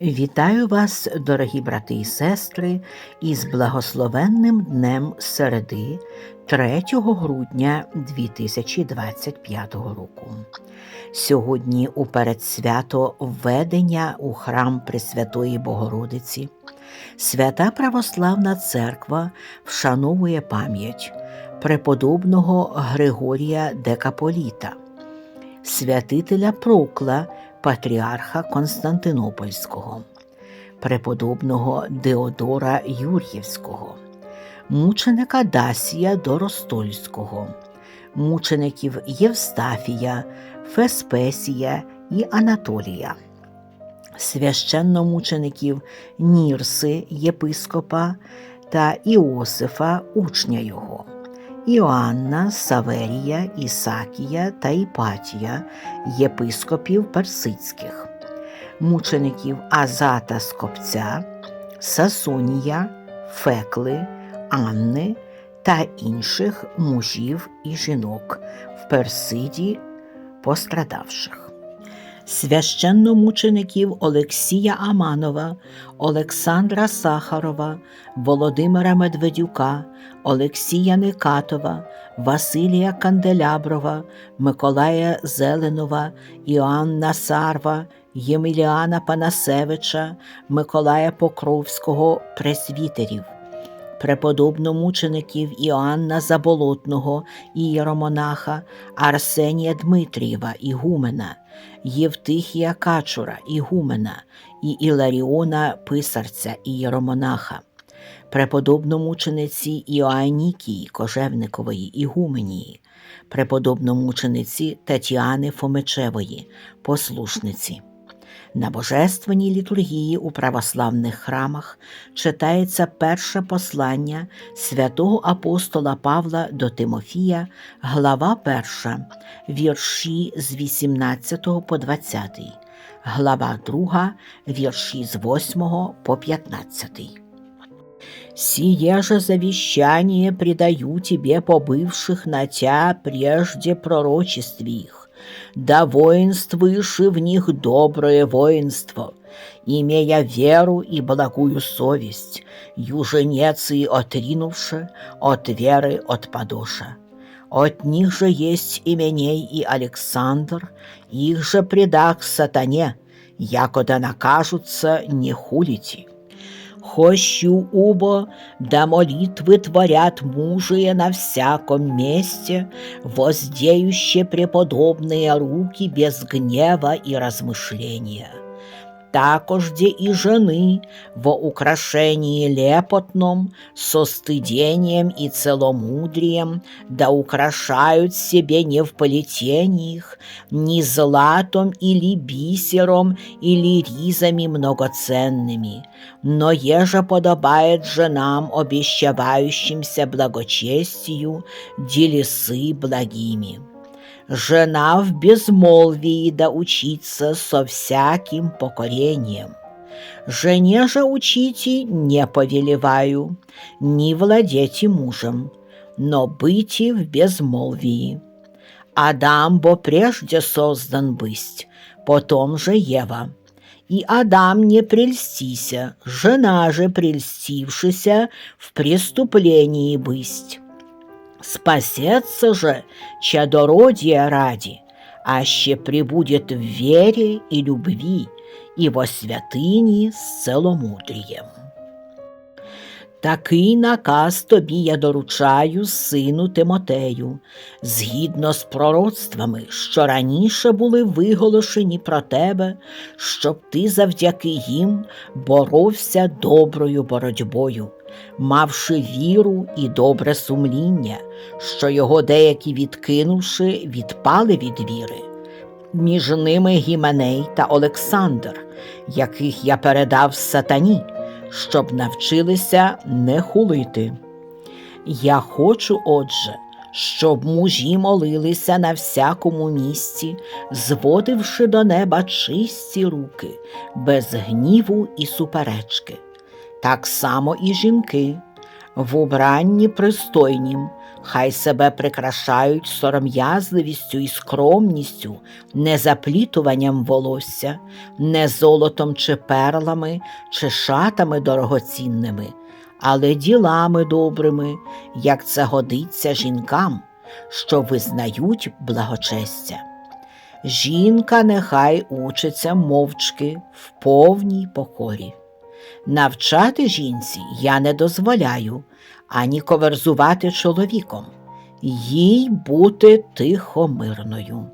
Вітаю вас, дорогі брати і сестри, із благословенним днем середи 3 грудня 2025 року. Сьогодні у передсвято введення у храм Пресвятої Богородиці Свята Православна Церква вшановує пам'ять преподобного Григорія Декаполіта, святителя Прокла патріарха Константинопольського, преподобного Деодора Юр'ївського, мученика Дасія Доростольського, мучеників Євстафія, Феспесія і Анатолія, священномучеників Нірси єпископа та Іосифа, учня його. Іоанна, Саверія, Ісакія та Іпатія, єпископів персидських, мучеників Азата Скопця, Сасонія, Фекли, Анни та інших мужів і жінок в Персиді пострадавших священномучеників Олексія Аманова, Олександра Сахарова, Володимира Медведюка, Олексія Никатова, Василія Канделяброва, Миколая Зеленова, Іоанна Сарва, Єміліана Панасевича, Миколая Покровського, пресвітерів преподобномучеників Іоанна Заболотного, ієромонаха, Арсенія Дмитрієва, Ігумена, Євтихія Качура, Ігумена і Іларіона Писарця, ієромонаха, преподобномучениці Іоанікії Кожевникової Ігуменії, преподобномучениці Тетяни Фомичевої, послушниці. На божественній літургії у православних храмах читається перше послання святого апостола Павла до Тимофія, глава 1, вірші з 18 по 20, глава 2, вірші з 8 по 15. Сие же завещание предаю тебе побывших на тя прежде пророчеств их, да воинствуешь в них доброе воинство, имея веру и благую совесть, юженец и отринувши от веры от подоша. От них же есть именей и Александр, их же предах сатане, якода накажутся не хулите. Хощу убо, да молитвы творят мужие на всяком месте, воздеюще преподобные руки без гнева и размышления такожде и жены во украшении лепотном, со стыдением и целомудрием, да украшают себе не в полетениях, ни златом или бисером, или ризами многоценными, но еже подобает женам, обещавающимся благочестию, делесы благими жена в безмолвии да учиться со всяким покорением. Жене же учите не повелеваю, не владейте мужем, но быти в безмолвии. Адам бо прежде создан быть, потом же Ева. И Адам не прельстися, жена же прельстившися в преступлении быть. Спасется же чадородия ради, аще прибудет в вере и любви, и во святыні з целомудрієм. Такий наказ тобі я доручаю, сину Тимотею, згідно з пророцтвами, що раніше були виголошені про тебе, щоб ти завдяки їм боровся доброю боротьбою, мавши віру і добре сумління, що його деякі відкинувши, відпали від віри. Між ними Гіменей та Олександр, яких я передав сатані, щоб навчилися не хулити. Я хочу, отже, щоб мужі молилися на всякому місці, зводивши до неба чисті руки, без гніву і суперечки так само і жінки, в убранні пристойнім, хай себе прикрашають сором'язливістю і скромністю, не заплітуванням волосся, не золотом чи перлами, чи шатами дорогоцінними, але ділами добрими, як це годиться жінкам, що визнають благочестя. Жінка нехай учиться мовчки в повній покорі. Навчати жінці я не дозволяю ані коверзувати чоловіком, їй бути тихомирною.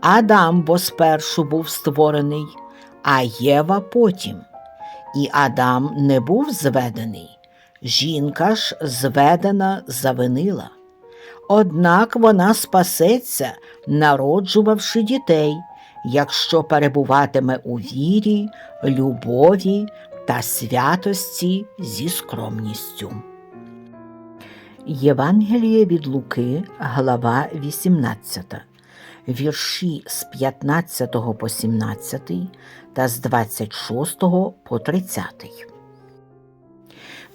Адам бо спершу був створений, а Єва потім. І Адам не був зведений, жінка ж зведена завинила. Однак вона спасеться, народжувавши дітей, якщо перебуватиме у вірі, любові та святості зі скромністю. Євангеліє від Луки, глава 18, вірші з 15 по 17 та з 26 по 30.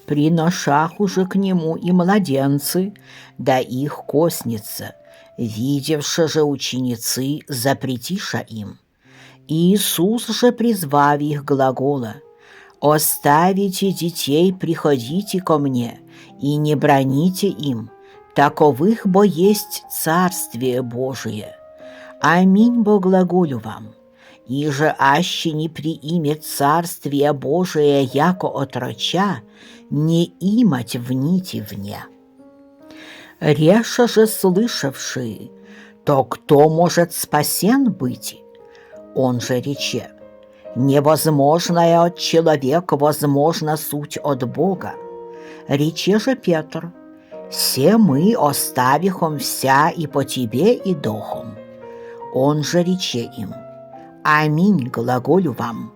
При ношах уже к нему и младенцы, да их косница, видевши же ученицы, запретиша им. Иисус же, призвав их глагола, «Оставите детей, приходите ко мне, и не броните им, таковых бо есть Царствие Божие. Аминь бо глаголю вам, и же аще не приимет Царствие Божие яко отроча, не имать в нити вне. Реша же слышавший, то кто может спасен быть? Он же рече, невозможное от человека возможно суть от Бога. Рече же Петр, все мы оставихом вся и по тебе и дохом. Он же рече им, аминь глаголю вам,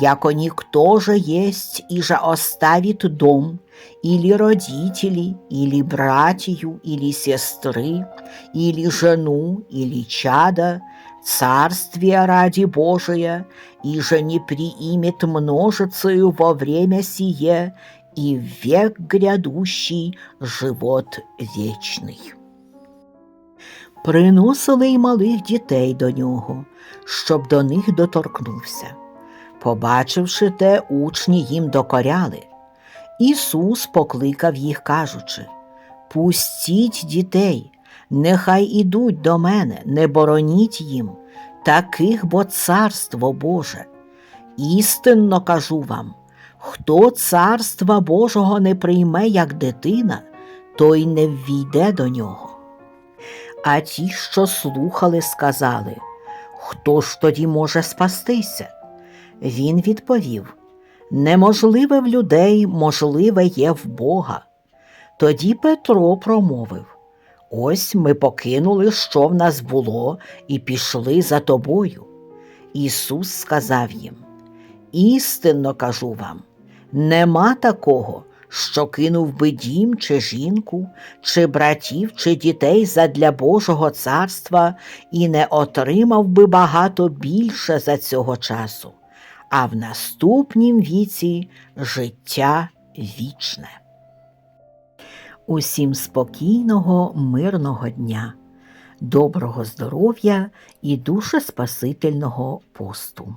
яко никто же есть и же оставит дом, или родителей, или братью, или сестры, или жену, или чада, царствие ради Божие, и же не приимет множицею во время сие, и в век грядущий живот вечний. Приносили й малих дітей до нього, щоб до них доторкнувся. Побачивши те, учні їм докоряли. Ісус покликав їх, кажучи Пустіть дітей, нехай ідуть до мене, не бороніть їм, таких бо царство Боже. Істинно кажу вам, хто царства Божого не прийме як дитина, той не ввійде до нього. А ті, що слухали, сказали, хто ж тоді може спастися? Він відповів Неможливе в людей, можливе є в Бога. Тоді Петро промовив Ось ми покинули, що в нас було, і пішли за тобою. Ісус сказав їм Істинно кажу вам, нема такого, що кинув би дім чи жінку, чи братів, чи дітей задля Божого царства і не отримав би багато більше за цього часу а в наступнім віці життя вічне. Усім спокійного, мирного дня, доброго здоров'я і дуже спасительного посту.